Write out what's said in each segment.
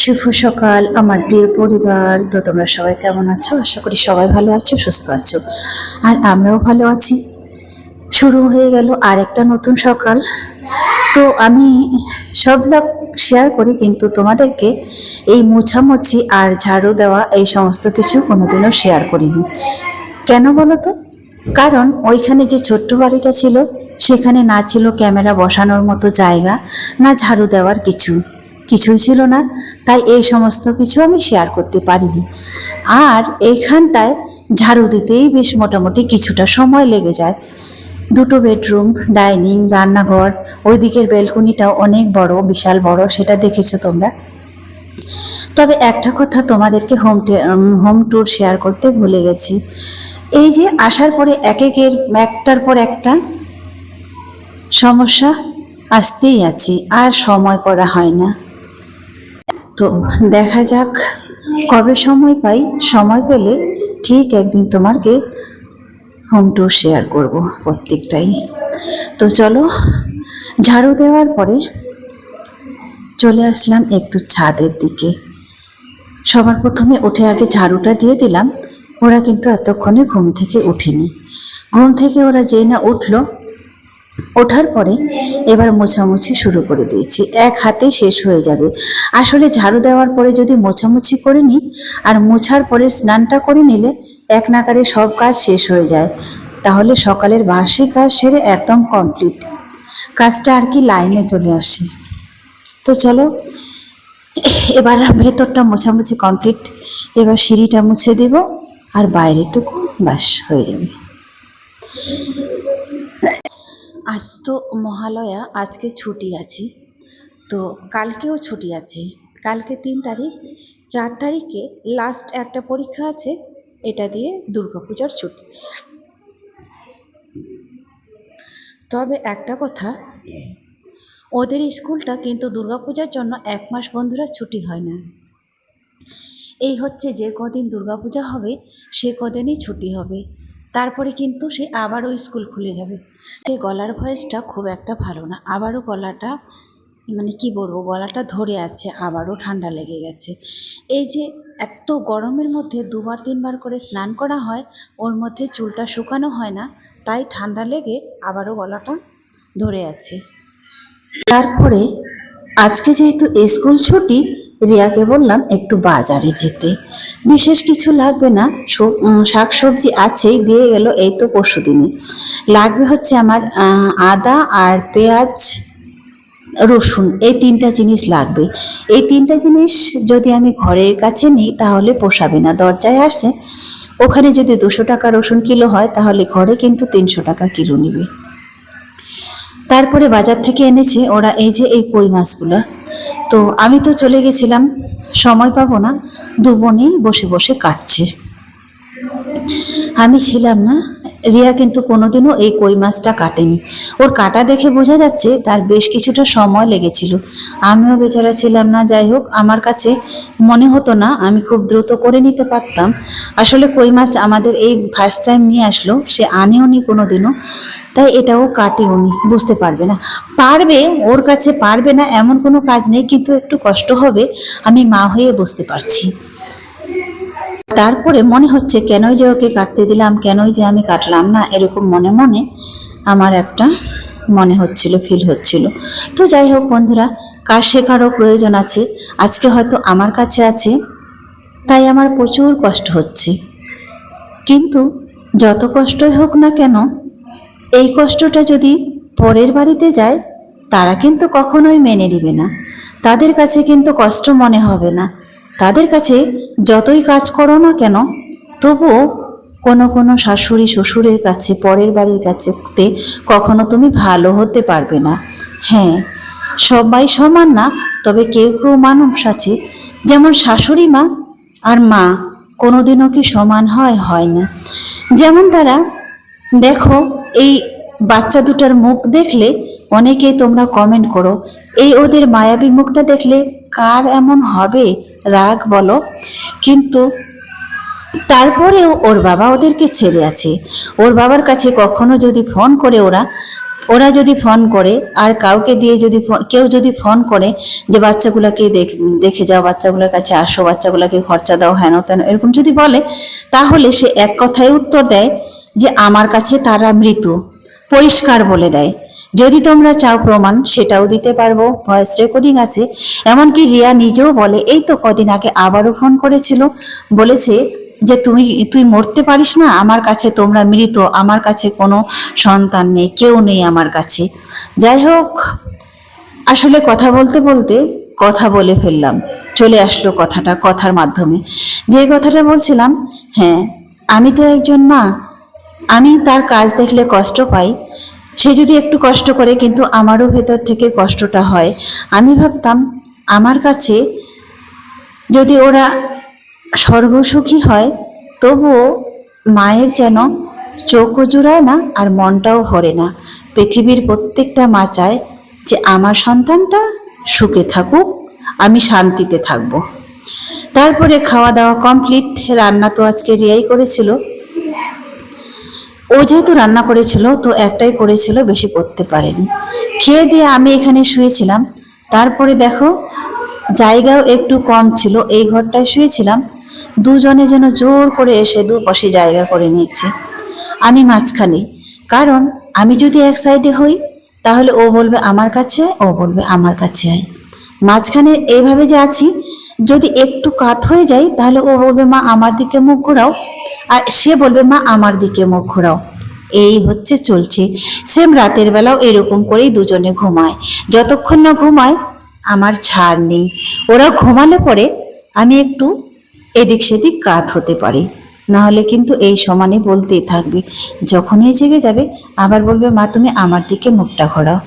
শুভ সকাল, আমার প্রিয় পরিবার। তো তোমরা সবাই কেমন আছো? আশা করি সবাই ভালো আছো, সুস্থ আছো। আর আমরাও ভালো আছি। শুরু হয়ে গেল আর একটা নতুন সকাল। তো আমি সব ব্লগ শেয়ার করি, কিন্তু তোমাদেরকে এই মোছামুছি আর ঝাড়ু দেওয়া, এই সমস্ত কিছু কোনোদিনও শেয়ার করিনি। কেন বলো তো কারণ ওইখানে যে ছোট্ট বাড়িটা ছিল, সেখানে না ছিল ক্যামেরা বসানোর মতো জায়গা, না ঝাড়ু দেওয়ার কিছু। কিছুই ছিল না। তাই এই সমস্ত কিছু আমি শেয়ার করতে পারিনি। আর এইখানটায় ঝাড়ু দিতেই বেশ মোটামুটি কিছুটা সময় লেগে যায়। দুটো বেডরুম ডাইনিং রান্নাঘর ওই দিকের বেলকনিটাও অনেক বড়, বিশাল বড়, সেটা দেখেছ তোমরা। তবে একটা কথা তোমাদেরকে হোম হোম ট্যুর শেয়ার করতে ভুলে গেছি। এই যে আসার পরে এক একের, একটার পর একটা সমস্যা আসতেই আছি, আর সময় করা হয় না। তো দেখা যাক কবে সময় পাই। সময় পেলে ঠিক একদিন তোমাকে হোম ট্যুর শেয়ার করব প্রত্যেকটাই। তো চলো, ঝাড়ু দেওয়ার পরে চলে আসলাম একটু ছাদের দিকে। সবার প্রথমে উঠে আগে ঝাড়ুটা দিয়ে দিলাম, ওরা কিন্তু এতক্ষণে ঘুম থেকে উঠেনি ঘুম থেকে ওরা যেই না উঠল ওঠার পরে এবার মোছামুছি শুরু করে দিয়েছি। এক হাতে শেষ হয়ে যাবে। আসলে ঝাড়ু দেওয়ার পরে যদি মোছামুছি করে নিই আর মোছার পরে স্নানটা করে নিলে এক নাকারে সব কাজ শেষ হয়ে যায়। তাহলে সকালের বাসি কাজ সেরে একদম কমপ্লিট কাজটা আর কি লাইনে চলে আসে। তো চলো, এবার ভেতরটা মোছামুছি কমপ্লিট এবার সিঁড়িটা মুছে দেব আর বাইরেটুকু বাস হয়ে যাবে। আজ তো মহালয়া, আজকে ছুটি আছে। তো কালকেও ছুটি আছে। কালকে তিন তারিখ, চার তারিখে লাস্ট একটা পরীক্ষা আছে, এটা দিয়ে দুর্গাপূজার ছুটি। তবে একটা কথা, ওদের স্কুলটা কিন্তু দুর্গাপূজার জন্য এক মাস বন্ধুরা ছুটি হয় না। এই হচ্ছে যে কদিন দুর্গাপূজা হবে, সে কদিনই ছুটি হবে। তারপরে কিন্তু সে আবারও স্কুল খুলে যাবে। সে গলার ভয়েসটা খুব একটা ভালো না। আবারও গলাটা মানে কি বলব, গলাটা ধরে আছে, আবারও ঠান্ডা লেগে গেছে। এই যে এত গরমের মধ্যে দুবার, তিনবার করে স্নান করা হয়, ওর মধ্যে চুলটা শুকানো হয় না, তাই ঠান্ডা লেগে আবারও গলাটা ধরে আছে। তারপরে আজকে যেহেতু স্কুল ছুটি রিয়াকে বললাম, একটু বাজারে যেতে। বিশেষ কিছু লাগবে না শাক সবজি আছেই, দিয়ে গেল এই তো পরশু দিনে লাগবে হচ্ছে আমার আদা আর পেঁয়াজ, রসুন, এই তিনটা জিনিস লাগবে। এই তিনটা জিনিস যদি আমি ঘরের কাছে নিই, তাহলে পোষাবে না, দরজায় আসে। ওখানে যদি দুশো টাকা রসুন কিলো হয়, তাহলে ঘরে কিন্তু তিনশো টাকা কিলো নেবে। তারপরে বাজার থেকে এনেছে, ওরা এই যে এই কই মাছগুলো তো আমি তো চলে গেছিলাম। সময় পাবো না। দু বসে বসে কাটছে। আমি ছিলাম না। রিয়া কিন্তু কোনোদিনও এই কই মাছটা কাটেনি। ওর কাটা দেখে বোঝা যাচ্ছে তার বেশ কিছুটা সময় লেগেছিল। আমিও বেচারা ছিলাম না, যাই হোক, আমার কাছে মনে হতো না আমি খুব দ্রুত করে নিতে পারতাম। আসলে কই মাছ আমাদের এই ফার্স্ট টাইম নিয়ে আসলো, সে আনেও নি কোনোদিনও, তাই এটাও কাটেও নি বুঝতে পারবে না। পারবে, ওর কাছে পারবে না এমন কোনো কাজ নেই, কিন্তু একটু কষ্ট হবে, আমি মা হয়ে বুঝতে পারছি। তারপরে মনে হচ্ছে কেনই যে ওকে কাটতে দিলাম, কেনই যে আমি কাটলাম না, এরকম মনে মনে আমার একটা মনে হচ্ছিল ফিল হচ্ছিল। তো যাই হোক বন্ধুরা কাজ শেখারও প্রয়োজন আছে, আজকে হয়তো আমার কাছে আছে, তাই আমার প্রচুর কষ্ট হচ্ছে। কিন্তু যত কষ্টই হোক না কেন, এই কষ্টটা যদি পরের বাড়িতে যায়, তারা কিন্তু কখনোই মেনে নেবে না। তাদের কাছে কিন্তু কষ্ট মনে হবে না। তাদের কাছে যতই কাজ করো না কেন, তবুও কোনো কোনো শাশুড়ি শ্বশুরের কাছে, পরের বাড়ির কাছে কখনো তুমি ভালো হতে পারবে না। হ্যাঁ সবাই সমান না, তবে কেউ কেউ মানুষ আছে, যেমন শাশুড়ি মা আর মা, কোনোদিনও কি সমান হয় হয় না। যেমন তারা, দেখো, এই বাচ্চা দুটার মুখ দেখলে অনেকেই তোমরা কমেন্ট করো, এই ওদের মায়াবী মুখটা দেখলে কার এমন হবে? রাগ বলো, কিন্তু তারপরেও ওর বাবা ওদেরকে ছেড়ে আছে। ওর বাবার কাছে কখনো যদি ফোন করে ওরা ওরা যদি ফোন করে, আর কাউকে দিয়ে যদি কেউ যদি ফোন করে যে বাচ্চাগুলোকে দেখ- যাও, বাচ্চাগুলোর কাছে আসো, বাচ্চাগুলোকে খরচা দাও, হেন তেন, এরকম যদি বলে, তাহলে সে এক কথায় উত্তর দেয় যে আমার কাছে তারা মৃত, পরিষ্কার বলে দেয়। যদি তোমরা চাও প্রমাণ, সেটাও দিতে পারব। ভয়েস রেকর্ডিং আছে। এমনকি রিয়া নিজেও বলে, এই তো কদিন আগে আবারও ফোন করেছিল। বলেছে যে তুমি, তুই মরতে পারিস না, আমার কাছে তোমরা মৃত, আমার কাছে কোনো সন্তান নেই, কেউ নেই আমার কাছে। যাই হোক, আসলে কথা বলতে বলতে কথা বলে ফেললাম। চলে আসলো কথাটা কথার মাধ্যমে। যে কথাটা বলছিলাম হ্যাঁ আমি তো একজন মা। আমি তার কাজ দেখলে কষ্ট পাই। সে যদি একটু কষ্ট করে, কিন্তু আমারও ভেতর থেকে কষ্টটা হয়। আমি ভাবতাম, আমার কাছে যদি ওরা সর্বসুখী হয়, তবুও মায়ের যেন চোখও জুড়ায় না আর মনটাও ভরে না। পৃথিবীর প্রত্যেকটা মা চায় যে আমার সন্তানটা সুখে থাকুক, আমি শান্তিতে থাকব। তারপরে খাওয়া দাওয়া কমপ্লিট রান্না তো আজকে রিয়াই করেছিল। ও যেহেতু রান্না করেছিল, তো একটাই করেছিল, বেশি করতে পারেনি। খেয়ে দিয়ে আমি এখানে শুয়েছিলাম। তারপরে দেখো, জায়গাও একটু কম ছিল, এই ঘরটায় শুয়েছিলাম। দুজনে যেন জোর করে এসে দুপাশে জায়গা করে নিয়েছে। আমি মাঝখানে, কারণ আমি যদি এক সাইডে হই, তাহলে ও বলবে আমার কাছে, ও বলবে আমার কাছে আয়। মাঝখানে এইভাবে যে আছি যদি একটু কাত হয়ে যাই তাহলে ও বলবে, মা, আমার দিকে মুখ ঘোরাও। আর সে বলবে, মা, আমার দিকে মুখ ঘোরাও। এই হচ্ছে চলছে। সেম রাতের বেলাও এরকম করেই দুজনে ঘুমায়। যতক্ষণ না ঘুমায়, আমার ছাড় নেই। ওরা ঘুমালে পরে আমি একটু এদিক সেদিক কাত হতে পারি। না হলে কিন্তু এই সমানে বলতেই থাকবে। যখনই জেগে যাবে, আবার বলবে, মা, তুমি আমার দিকে মুখটা ঘোরাও।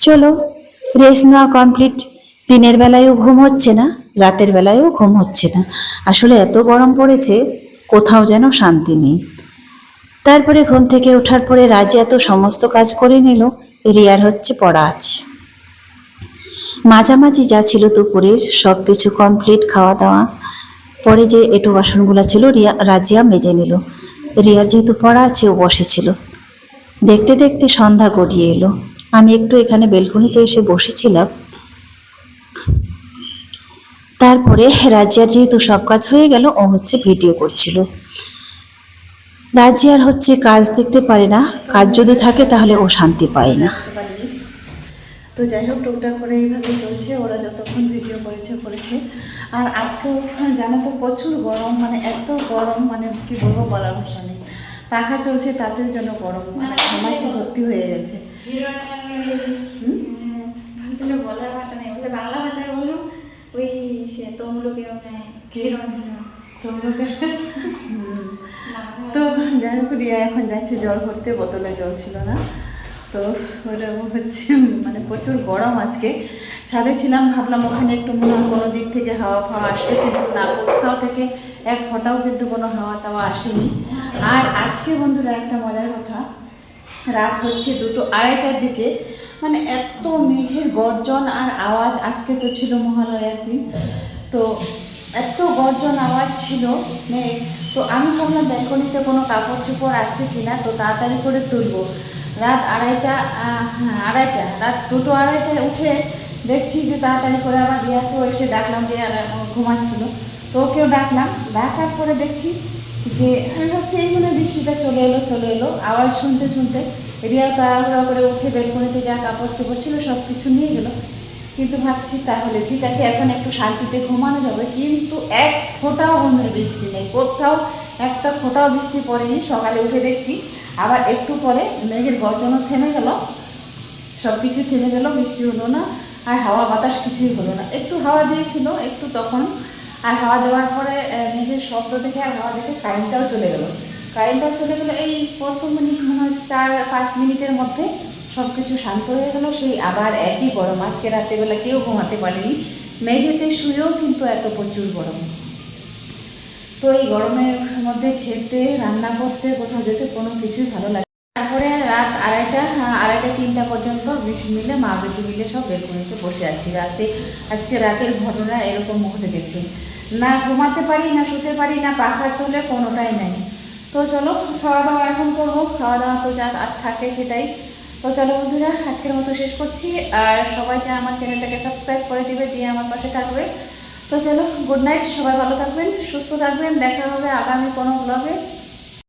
চলো, রেস্ট নেওয়া কমপ্লিট। দিনের বেলায়ও ঘুম হচ্ছে না, রাতের বেলায়ও ঘুম হচ্ছে না। আসলে এত গরম পড়েছে, কোথাও যেন শান্তি নেই। তারপরে ঘুম থেকে ওঠার পরে রাজি এত সমস্ত কাজ করে নিল, রিয়ার হচ্ছে পড়া আছে। মাঝামাঝি যা ছিল দুপুরের, সব কিছু কমপ্লিট খাওয়া দাওয়া। পরে যে এটো বাসনগুলো ছিল, রিয়া, রাজিয়া মেজে নিল। রিয়ার যেহেতু পড়া আছে, ও বসেছিল। দেখতে দেখতে সন্ধ্যা গড়িয়ে এলো। আমি একটু এখানে বেলকনিতে এসে বসেছিলাম। তারপরে রাজিয়ার যেহেতু সব কাজ হয়ে গেল ও হচ্ছে ভিডিও করছিল। রাজিয়ার হচ্ছে কাজ দেখতে পারে না কাজ যদি থাকে তাহলে ও শান্তি পায় না। তো যাই হোক টুকটাক করে এইভাবে চলছে ওরা যতক্ষণ ভিডিও করেছে করেছে। আর আজকেও জানো তো প্রচুর গরম মানে এত গরম মানে কি বলব বলার ভাষা নেই। পাখা চলছে তাদের জন্য গরম মানে ঘামাইছে ভর্তি হয়ে গেছে। ছিল বলার ভাষা নেই বলতে বাংলা ভাষায় বললাম ওই সে তোমলোকে মানে হিরণ হিরণ তোমরা তো যাই হোক রিয়া এখন যাচ্ছে জল ভরতে বোতলে জল ছিল না। তো ওটা হচ্ছে মানে প্রচুর গরম আজকে। ছাদে ছিলাম ভাবলাম ওখানে একটু মনে হয় কোনো দিক থেকে হাওয়া ফাওয়া আসবে কিন্তু না কোথাও থেকে এক ফোঁটাও কিন্তু কোনো হাওয়া টাওয়া আসেনি। আর আজকে বন্ধুরা একটা মজার কথা রাত হচ্ছে দুটো আড়াইটার দিকে। মানে এত মেঘের গর্জন আর আওয়াজ, আজকে তো ছিল মহালয়ার দিন। তো এত গর্জন আওয়াজ ছিল মেঘ। তো আমি ভাবলাম, ব্যালকনিতে কোনো কাপড় চোপড় আছে কিনা? তো তাড়াতাড়ি করে তুলবো। রাত আড়াইটা হ্যাঁ আড়াইটা, রাত দুটো আড়াইটায় উঠে দেখছি যে তাড়াতাড়ি করে আবার রিয়াকেও এসে ডাকলাম রিয়া ঘুমাচ্ছিল। তো ওকেও ডাকলাম। ডাকার পরে দেখছি যে আমি ভাবছি এই মনে বৃষ্টিটা চলে এলো চলে এলো। আওয়াজ শুনতে শুনতে রিয়া তাড়াহুড়া করে উঠে বেলকনিতে যা কাপড় চোপড় ছিল সব কিছু নিয়ে গেল। কিন্তু ভাবছি, তাহলে ঠিক আছে, এখন একটু শান্তিতে ঘুমানো যাবে। কিন্তু এক ফোঁটাও বন্ধুর বৃষ্টি নেই। কোথাও একটা ফোঁটাও বৃষ্টি পড়েনি। সকালে উঠে দেখছি, আবার একটু পরে মেঘের গর্জনও থেমে গেল। সব কিছু থেমে গেল, বৃষ্টি হলো না, আর হাওয়া বাতাস কিছুই হলো না। একটু হাওয়া দিয়েছিল, একটু তখন আর হাওয়া দেওয়ার পরে মেঘের শব্দ দেখে আর হাওয়া দেখে কারেন্টটাও চলে গেলো। কারেন্টটাও চলে গেলো এই প্রথম মিনিট মনে হয় চার, পাঁচ মিনিটের মধ্যে সব কিছু শান্ত হয়ে গেলো। সেই আবার একই গরম। আজকে রাত্রেবেলা কেউ ঘুমাতে পারেনি। মেঝেতে শুয়েও কিন্তু এত প্রচুর গরম। তো এই গরমের মধ্যে খেতে, রান্না করতে কোথাও যেতে কোনো কিছুই ভালো লাগে তারপরে রাত আড়াইটা আড়াইটা, তিনটা পর্যন্ত বেশি মিলে মা বেটু মিলে সব বেলকনিতে বসে আছি রাতে। আজকে রাতের ঘটনা এরকম ঘটে গেছে না ঘুমাতে পারি, না শুতে পারি, না পাখা চলে কোনোটাই নাই। তো চলো খাওয়া দাওয়া এখন করব। খাওয়া দাওয়া তো যা আর থাকে সেটাই। তো চলো বন্ধুরা, আজকের মতো শেষ করছি। আর সবাই যা আমার চ্যানেলটাকে সাবস্ক্রাইব করে দিবে, দিয়ে আমার পাশে থাকবে। তো চলো গুড নাইট সবাই ভালো থাকবেন, সুস্থ থাকবেন। দেখা হবে আগামী কোনো ব্লগে